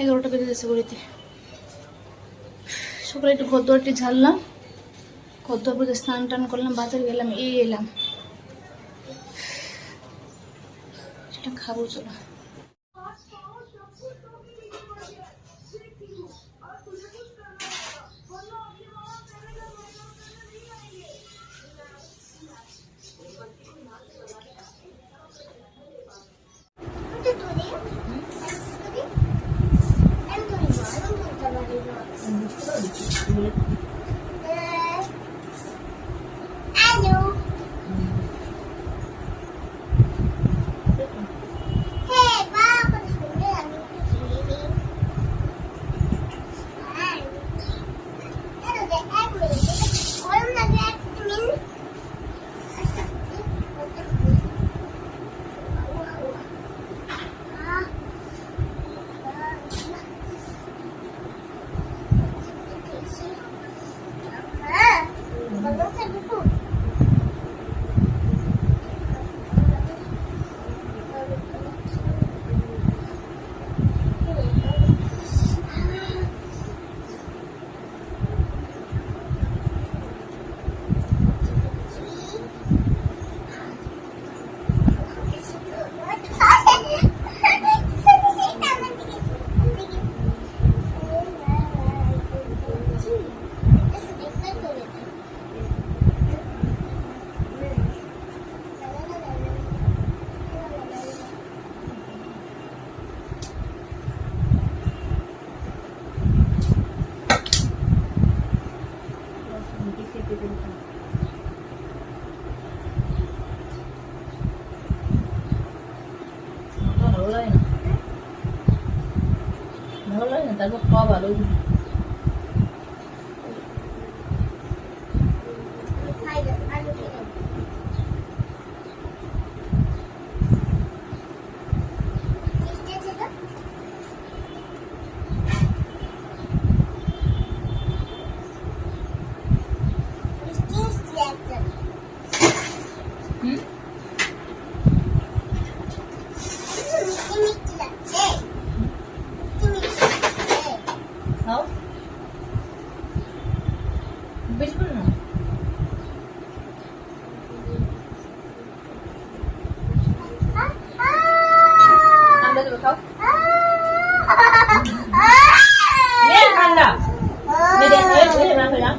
এগারোটা বেজে গেছে ঘড়িতে সকালে একটু ঘরদোয়ারটি ঝাড়লাম ঘরদোয়ার পুজো স্নান টান করলাম, বাজার গেলাম, এই এলাম। সেটা খাব চলো। ভালো লাগে না তারপর খাওয়া ভালো হুম খাও বেশি করে না ঠান্ডা দেবে খাও নে ঠান্ডা নে দে নে নে না ফেরা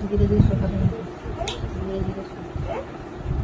ধীরে ধীরে শোকাবে না ধীরে ধীরে শোকাবে ধীরে ধীরে শোকাবে না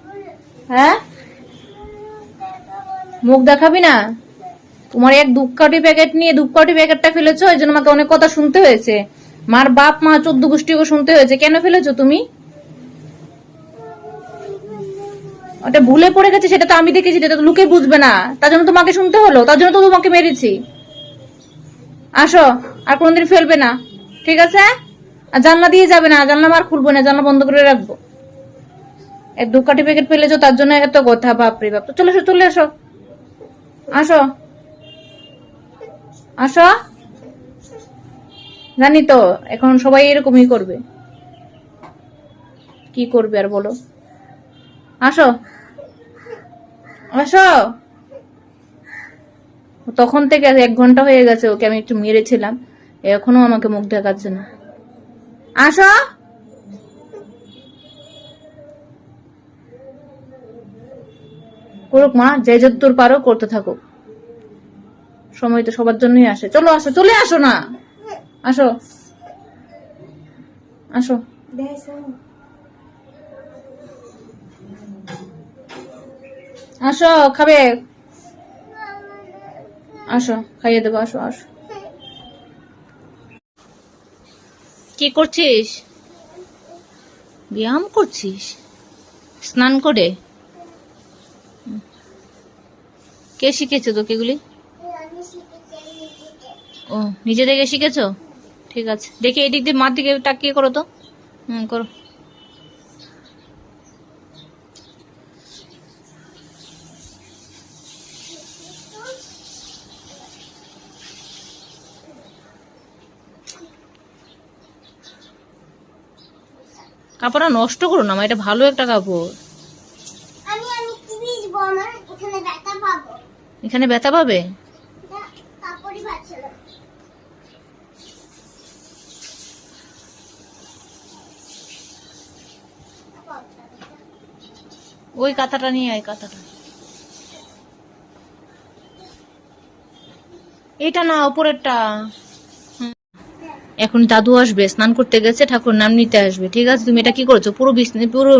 হ্যাঁ? মুখ দেখাবি না? তোমার এক ধূপকাঠি প্যাকেট নিয়ে ধূপকাঠি প্যাকেটটা ফেলেছো, এই জন্য আমাকে অনেক কথা শুনতে হয়েছে। মার বাপ, মা চোদ্দ গোষ্ঠীকে শুনতে হয়েছে। কেন ফেলেছো তুমি? ওটা ভুলে পড়ে গেছে, সেটা তো আমি দেখেছি যেটা তো লুকে বুঝবে না। তার জন্য তোমাকে শুনতে হলো, তার জন্য তো তোমাকে মেরেছি। আসো, আর কোনোদিন ফেলবে না। ঠিক আছে? আর জানলা দিয়ে যাবে না, জানলা মার খুলবো না, জানলা বন্ধ করে রাখব। দু কাঠি প্যাকেট ফেলেছো, তার জন্য এত কথা, বাপরে বাপ। তো চলে এসো চলে এসো। আসো। আসো। জানি তো, এখন সবাই এরকমই করবে। কি করবে আর বলো? আসো। আসো। তখন থেকে এক ঘণ্টা হয়ে গেছে ওকে আমি একটু মেরেছিলাম। এখনও আমাকে মুখ দেখাচ্ছে না। আসো। করুক মা, যে যদ্দূর পারো করতে থাকুক। সময় তো সবার জন্যই আসে। চলো আসো, চলে আসো না। আসো। আসো। আসো, খাবে? আসো, খাইয়ে দেবো, আসো আসো। কি করছিস? ব্যায়াম করছিস? স্নান করে? কে শিখেছে তোকে এগুলি? ও, নিজে থেকে শিখেছো? ঠিক আছে। দেখি এদিক দিয়ে মার দিকে তাকিয়ে করো তো। হুম, করো। কাপড়টা নষ্ট করো না মা, এটা ভালো একটা কাপড় আমি আমি কি ভিজবো আমার এখানে ব্যথা পাবো এখানে ব্যথা পাবে? ওই কাঁথাটা নিয়ে আয় কাঁথাটা। এটা না উপরেরটা হুম। এখন দাদু আসবে স্নান করতে গেছে ঠাকুর নাম নিতে আসবে ঠিক আছে? তুমি এটা কি করেছ? পুরো বিছনে পুরো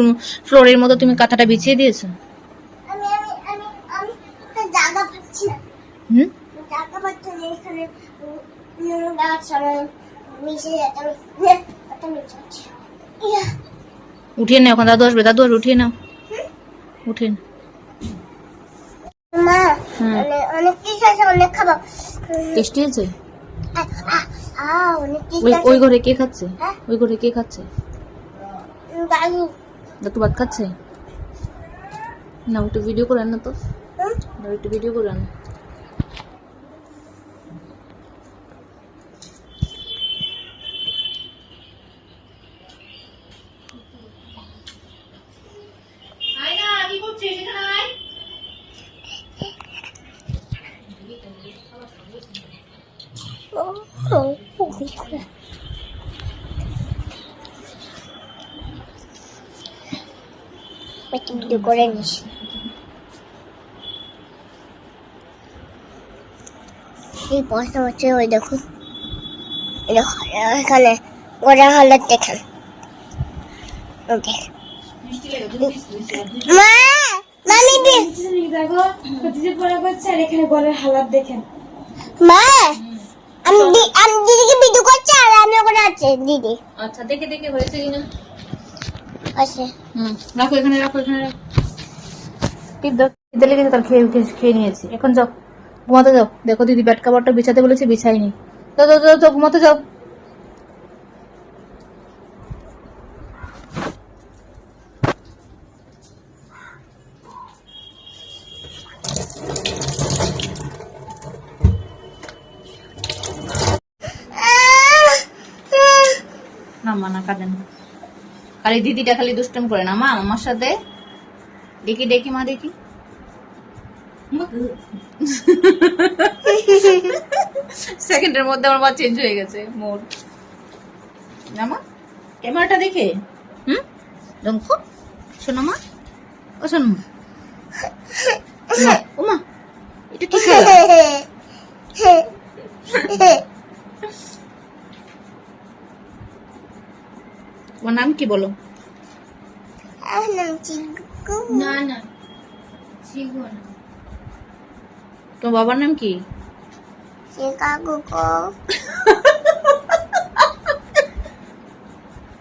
ফ্লোরের মতো তুমি কাঁথাটা বিছিয়ে দিয়েছ আমি আমি আমি আমি একটা জায়গা পাচ্ছি না হুম? পাচ্ছি এখানে গাছ মিশে উঠিয়ে নাও এখন দাদু আসবে দাদু আসবে উঠিয়ে নাও। উঠিয়ে নাও। মা হুম। অনেক অনেক কিছু আছে অনেক খাব। টেস্টি আছে আ, আ, আ, অনেক কিছু ওই ওই ঘরে কে খাচ্ছে? হ্যাঁ? ওই ঘরে কে খাচ্ছে? দাদু। ভাত খাচ্ছে? না একটু ভিডিও করেন না তো। না একটু ভিডিও করে ও, ও। একটু ভিডিও করে নিস। এই প্রশ্ন হচ্ছে ওই দেখুন দেখো, এখানে গোড়া হালত দেখেন। ওই দিদি আচ্ছা দেখে দেখে হয়েছে কিনা? আছে হুম রাখো এখানে রাখো এখানে রাখো। খিদে লেগেছে তার খেয়ে খেয়ে- খেয়ে নিয়েছি। এখন যাও ঘুমাতে যাও। দেখো দিদি ব্যাট কাভারটা বিছাতে বলেছে বিছাইনি যাও যাও যাও যাও ঘুমাতে যাও। না মা না কাঁদে না। খালি দিদিটা খালি দুষ্টম করে না। মা আমার সাথে দেখি দেখি মা দেখি। সেকেন্ডের মধ্যে আমার মা চেঞ্জ হয়ে গেছে মোর। না মা। ক্যামেরাটা দেখে? হুম? রঙ্ক শোনো মা। ও শোনো মা, ও মা। এটা কি খেলা তোমার নাম কি বলো? না না তোমার বাবার নাম কি?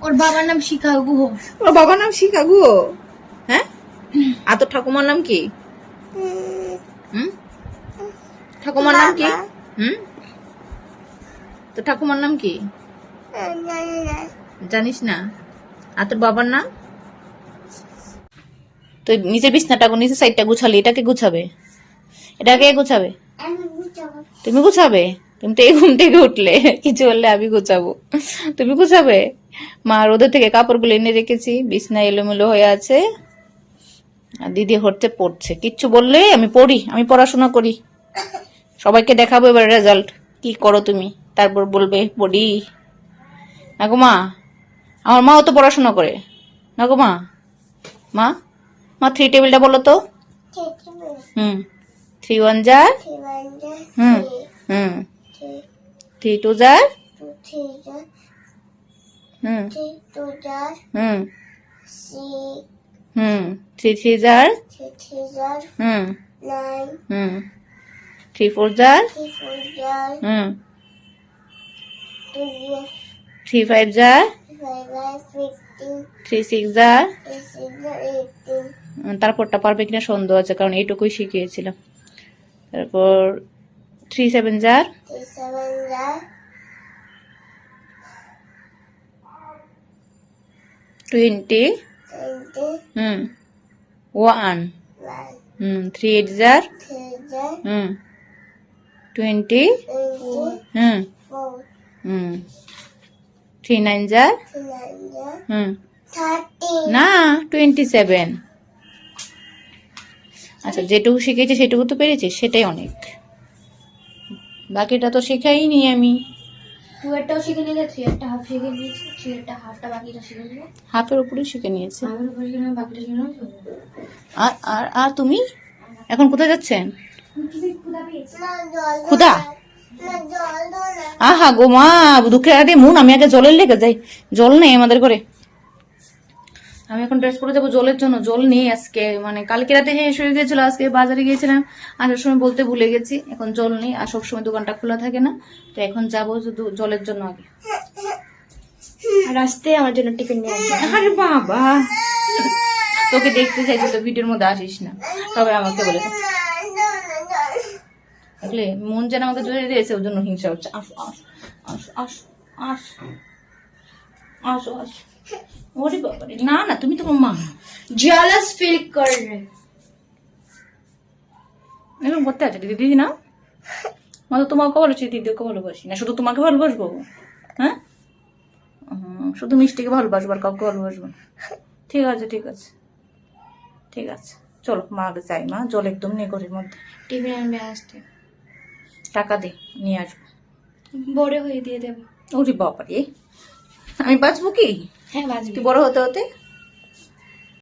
ওর বাবার নাম শিকাগো তোমার বাবার নাম শিকাগো হ্যাঁ? আর তোর ঠাকুমার নাম কি? হুম। ঠাকুমার নাম কি? হুম? তো ঠাকুমার নাম কি? জানিস না? আর তোর বাবার নাম? তো নিচের বিছনাটা নিচের সাইডটা গুছালি এটাকে গুছাবে? এটাকে গুছাবে? তুমি গুছাবে? তুমি তো এই ঘুম থেকে উঠলে কিছু বললে আমি গুছাবো। তুমি গুছাবে? মা রোদের থেকে কাপড়গুলো এনে রেখেছি বিছনা এলোমেলো হয়ে আছে। আর দিদি হচ্ছে পড়ছে। কিচ্ছু বললে আমি পড়ি আমি পড়াশোনা করি। সবাইকে দেখাবো এবার রেজাল্ট কি করো তুমি? তারপর বলবে পড়ি। না গো মা আমার মাও তো পড়াশোনা করে। না মা? মা? মা থ্রি টেবিলটা বলো তো। হুম। থ্রি ওয়ান যার হুম। হুম। থ্রি টু যার হুম। হুম। হুম। থ্রি থ্রি যার হুম। হুম। থ্রি ফোর যার হুম। থ্রি ফাইভ যার থ্রি সিক্স তারপরটা পারবে কিনা সন্দেহ আছে কারণ এইটুকুই শিখিয়েছিলাম। তারপর থ্রি সেভেন জার. Twenty hmm one hmm three eight জার hmm twenty hmm hmm three nine জার. হুম না টোয়েন্টি সেভেন আচ্ছা যেটুকু শিখেছি সেটুকু তো পেরেছি সেটাই অনেক। বাকিটা তো শেখাই নি আমি। টু শিখে নিলে থ্রি এরটা হাফ শিখে নিয়েছি থ্রি এরটা হাফটা বাকিটা শিখে নিলে হাফের উপরে শিখে নিয়েছে। উপর শিখে নেবে বাকিটা শিখে নেবে আর আর আর তুমি? এখন কোথায় যাচ্ছেন? ক্ষুদা আহা গো মা দুঃখের আগে মন আমি আগে জলের লেগে যাই। জল নেই আমাদের ঘরে। আমি এখন ড্রেস পরে যাব জলের জন্য। জল নেই আজকে। মানে কালকে রাতে শেষ হয়ে গেছিল আজকে বাজারে গিয়েছিলাম। আসার সময় বলতে ভুলে গেছি এখন জল নেই আর সবসময় দোকানটা খোলা থাকে না। তো এখন যাব শুধু জলের জন্য আগে। আর আসতে আমার জন্য টিফিন নিয়ে আরে বাবা! তোকে দেখতে চাই তো ভিডিওর মধ্যে আসিস না। তবে আমাকে বলে বুঝলে মন যেন আমাকে জড়িয়ে দিয়েছে ওই জন্য হিংসা হচ্ছে। আসো আসো আসো আসো আসো আসো আসো। ওরে বাবারে না না, তুমি তোমার মা। জিয়ালাস ফিল কর এরকম করতে আছে, দিদি দিদি না? মা তো তোমাকে ভালোবাসি, দিদিকে ভালোবাসি না, শুধু তোমাকে ভালোবাসবো? হ্যাঁ? শুধু মিষ্টিকে ভালোবাসবো আর কাউকে ভালোবাসবো ঠিক আছে ঠিক আছে। ঠিক আছে। চলো, মা যাই, মা। জল একদম নেই ঘরের মধ্যে। টিভি আনবে আসতে টাকা দে নিয়ে আসব বড় হয়ে দিয়ে দেবো। ওরে বাবা রে আমি বাঁচবো কি? হ্যাঁ বাঁচবো। বড় হতে হতে?